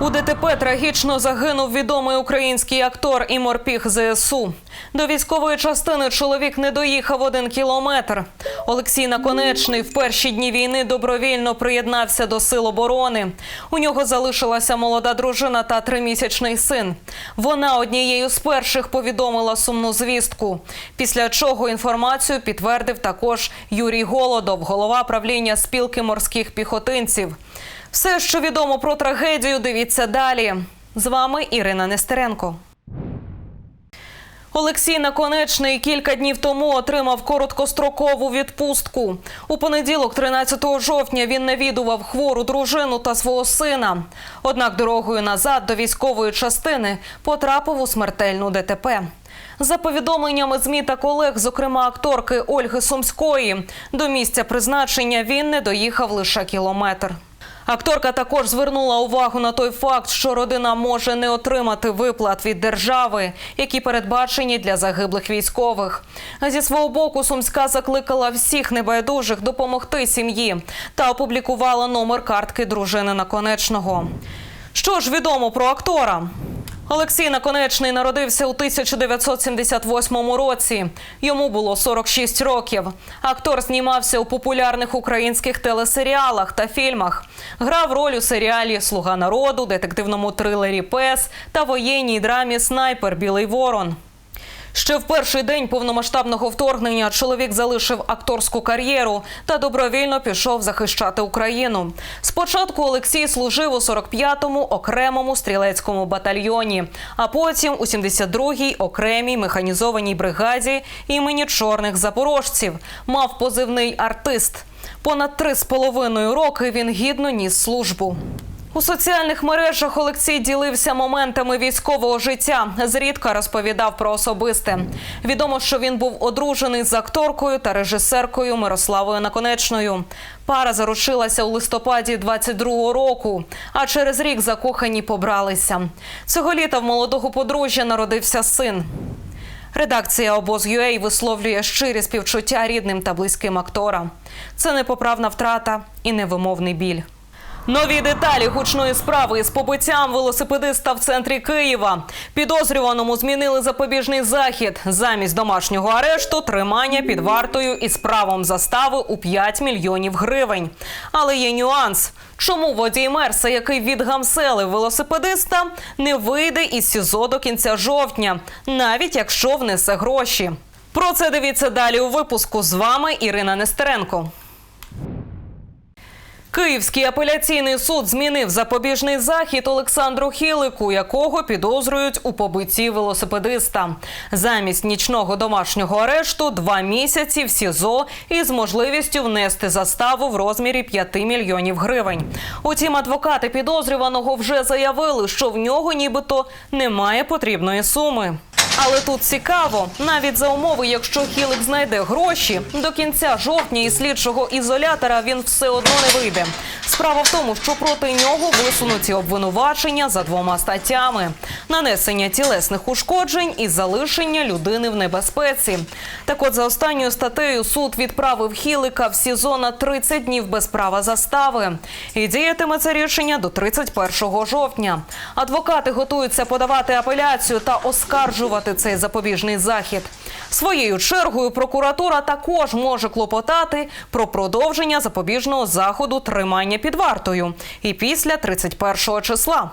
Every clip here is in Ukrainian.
У ДТП трагічно загинув відомий український актор і морпіг ЗСУ. До військової частини чоловік не доїхав один кілометр. Олексій Наконечний в перші дні війни добровільно приєднався до сил оборони. У нього залишилася молода дружина та тримісячний син. Вона однією з перших повідомила сумну звістку. Після чого інформацію підтвердив також Юрій Голодов, голова правління спілки морських піхотинців. Все, що відомо про трагедію, дивіться далі. З вами Ірина Нестеренко. Олексій Наконечний кілька днів тому отримав короткострокову відпустку. У понеділок, 13 жовтня, він навідував хвору дружину та свого сина. Однак дорогою назад до військової частини потрапив у смертельну ДТП. За повідомленнями ЗМІ та колег, зокрема акторки Ольги Сумської, до місця призначення він не доїхав лише кілометр. Акторка також звернула увагу на той факт, що родина може не отримати виплат від держави, які передбачені для загиблих військових. Зі свого боку Сумська закликала всіх небайдужих допомогти сім'ї та опублікувала номер картки дружини Наконечного. Що ж відомо про актора? Олексій Наконечний народився у 1978 році. Йому було 46 років. Актор знімався у популярних українських телесеріалах та фільмах. Грав роль у серіалі Слуга народу, детективному трилері Пес та воєнній драмі Снайпер Білий Ворон. Ще в перший день повномасштабного вторгнення чоловік залишив акторську кар'єру та добровільно пішов захищати Україну. Спочатку Олексій служив у 45-му окремому стрілецькому батальйоні, а потім у 72-й окремій механізованій бригаді імені чорних запорожців. Мав позивний артист. Понад три з половиною роки він гідно ніс службу. У соціальних мережах Олексій ділився моментами військового життя. Зрідка розповідав про особисте. Відомо, що він був одружений з акторкою та режисеркою Мирославою Наконечною. Пара заручилася у листопаді 22-го року, а через рік закохані побралися. Цього літа в молодого подружжя народився син. Редакція обоз.UA висловлює щирі співчуття рідним та близьким актора. Це непоправна втрата і невимовний біль. Нові деталі гучної справи із побиттям велосипедиста в центрі Києва. Підозрюваному змінили запобіжний захід. Замість домашнього арешту тримання під вартою із правом застави у 5 мільйонів гривень. Але є нюанс. Чому водій Мерса, який відгамселив велосипедиста, не вийде із СІЗО до кінця жовтня, навіть якщо внесе гроші? Про це дивіться далі у випуску. З вами Ірина Нестеренко. Київський апеляційний суд змінив запобіжний захід Олександру Хілику, якого підозрюють у побитті велосипедиста. Замість нічного домашнього арешту два місяці в СІЗО із можливістю внести заставу в розмірі 5 мільйонів гривень. Утім, адвокати підозрюваного вже заявили, що в нього нібито немає потрібної суми. Але тут цікаво, навіть за умови, якщо Хілик знайде гроші, до кінця жовтня із слідчого ізолятора він все одно не вийде. Справа в тому, що проти нього висунуті обвинувачення за двома статтями: нанесення тілесних ушкоджень і залишення людини в небезпеці. Так, от за останньою статтею суд відправив Хілика в СІЗО на 30 днів без права застави. І діятиме це рішення до 31 жовтня. Адвокати готуються подавати апеляцію та оскаржувати цей запобіжний захід. Своєю чергою прокуратура також може клопотати про продовження запобіжного заходу тримання під вартою і після 31 числа.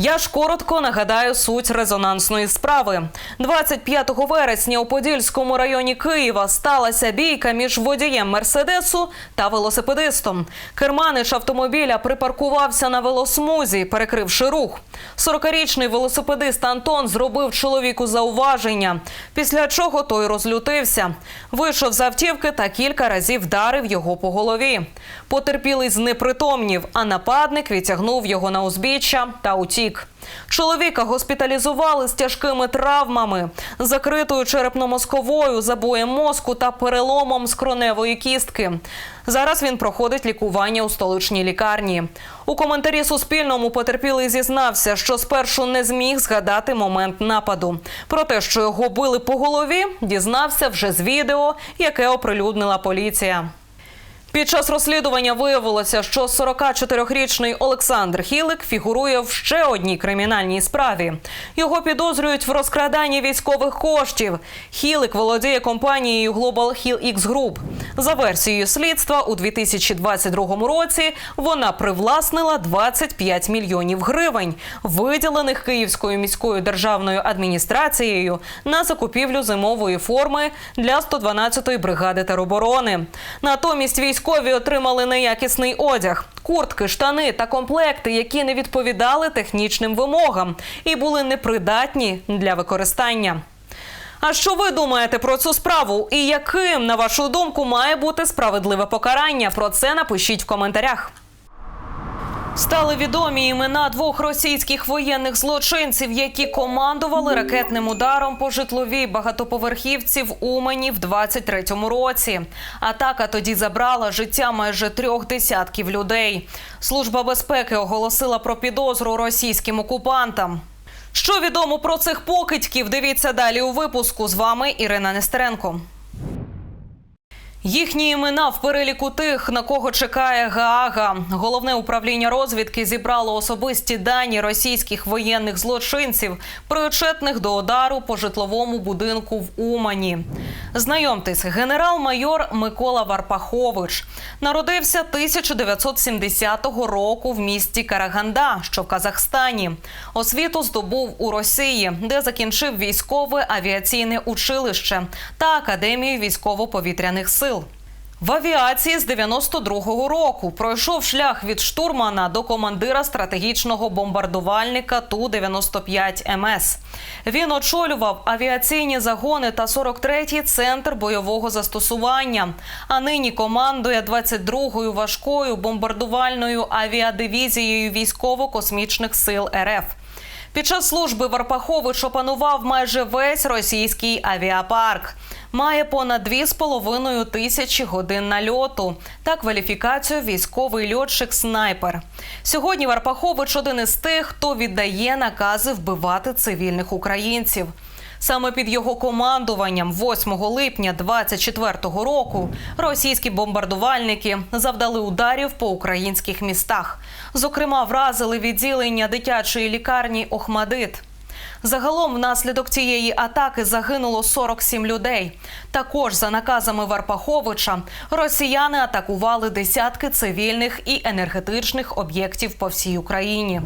Я ж коротко нагадаю суть резонансної справи. 25 вересня у Подільському районі Києва сталася бійка між водієм мерседесу та велосипедистом. Керманич автомобіля припаркувався на велосмузі, перекривши рух. 40-річний велосипедист Антон зробив чоловіку зауваження, після чого той розлютився. Вийшов з автівки та кілька разів вдарив його по голові. Потерпілий знепритомнів, а нападник відтягнув його на узбіччя та утік. Чоловіка госпіталізували з тяжкими травмами, закритою черепно-мозковою, забоєм мозку та переломом скроневої кістки. Зараз він проходить лікування у столичній лікарні. У коментарі Суспільному потерпілий зізнався, що спершу не зміг згадати момент нападу. Про те, що його били по голові, дізнався вже з відео, яке оприлюднила поліція. Під час розслідування виявилося, що 44-річний Олександр Хілик фігурує в ще одній кримінальній справі. Його підозрюють в розкраданні військових коштів. Хілик володіє компанією Global Hill X Group. За версією слідства, у 2022 році вона привласнила 25 мільйонів гривень, виділених Київською міською державною адміністрацією на закупівлю зимової форми для 112-ї бригади тероборони. Натомість військові отримали неякісний одяг, куртки, штани та комплекти, які не відповідали технічним вимогам і були непридатні для використання. А що ви думаєте про цю справу? І яким, на вашу думку, має бути справедливе покарання? Про це напишіть в коментарях. Стали відомі імена двох російських воєнних злочинців, які командували ракетним ударом по житловій багатоповерхівці в Умані в 23-му році. Атака тоді забрала життя майже трьох десятків людей. Служба безпеки оголосила про підозру російським окупантам. Що відомо про цих покидьків? Дивіться далі у випуску. З вами Ірина Нестеренко. Їхні імена в переліку тих, на кого чекає Гаага. Головне управління розвідки зібрало особисті дані російських воєнних злочинців, причетних до удару по житловому будинку в Умані. Знайомтесь, генерал-майор Микола Варпахович народився 1970 року в місті Караганда, що в Казахстані. Освіту здобув у Росії, де закінчив військове авіаційне училище та академію військово-повітряних сил. В авіації з 92-го року пройшов шлях від штурмана до командира стратегічного бомбардувальника Ту-95 МС. Він очолював авіаційні загони та 43-й центр бойового застосування. А нині командує 22-ю важкою бомбардувальною авіадивізією військово-космічних сил РФ. Під час служби Варпахович опанував майже весь російський авіапарк. Має понад 2,5 тисячі годин нальоту та кваліфікацію військовий льотчик-снайпер. Сьогодні Варпахович один із тих, хто віддає накази вбивати цивільних українців. Саме під його командуванням 8 липня 24-го року російські бомбардувальники завдали ударів по українських містах. Зокрема, вразили відділення дитячої лікарні Охмадит. Загалом, внаслідок цієї атаки загинуло 47 людей. Також за наказами Варпаховича росіяни атакували десятки цивільних і енергетичних об'єктів по всій Україні.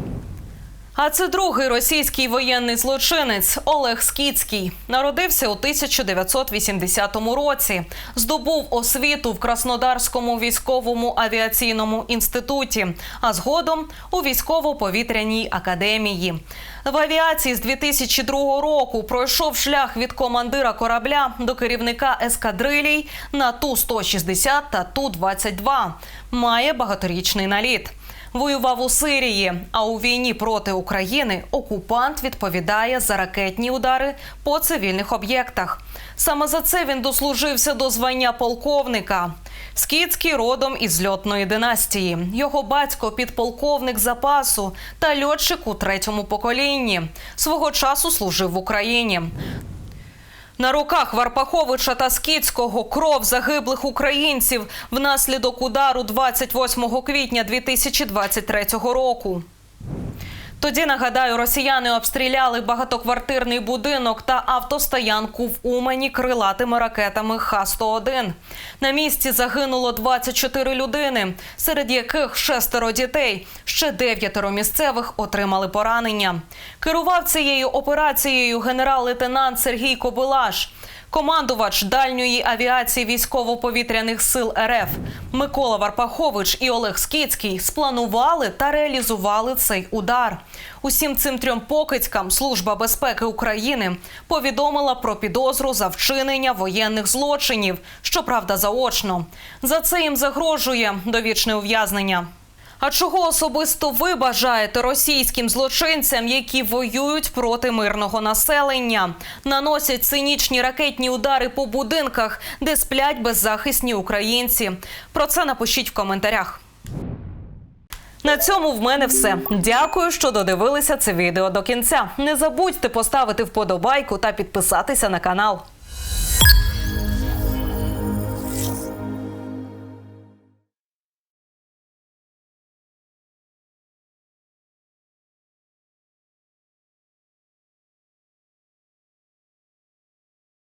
А це другий російський воєнний злочинець Олег Скіцький. Народився у 1980 році. Здобув освіту в Краснодарському військовому авіаційному інституті, а згодом у військово-повітряній академії. В авіації з 2002 року пройшов шлях від командира корабля до керівника ескадрилій на Ту-160 та Ту-22. Має багаторічний наліт. Воював у Сирії, а у війні проти України окупант відповідає за ракетні удари по цивільних об'єктах. Саме за це він дослужився до звання полковника. Скіцький родом із льотної династії. Його батько підполковник запасу та льотчик у третьому поколінні. Свого часу служив в Україні. На руках Варпаховича та Скіцького кров загиблих українців внаслідок удару 28 квітня 2023 року. Тоді нагадаю, росіяни обстріляли багатоквартирний будинок та автостоянку в Умані крилатими ракетами Х-101. На місці загинуло 24 людини, серед яких шестеро дітей. Ще дев'ятеро місцевих отримали поранення. Керував цією операцією генерал-лейтенант Сергій Кобилаш. Командувач дальньої авіації військово-повітряних сил РФ Микола Варпахович і Олег Скіцький спланували та реалізували цей удар. Усім цим трьом покидькам Служба безпеки України повідомила про підозру за вчинення воєнних злочинів, щоправда, заочно. За це їм загрожує довічне ув'язнення. А чого особисто ви бажаєте російським злочинцям, які воюють проти мирного населення, наносять цинічні ракетні удари по будинках, де сплять беззахисні українці? Про це напишіть в коментарях. На цьому в мене все. Дякую, що додивилися це відео до кінця. Не забудьте поставити вподобайку та підписатися на канал.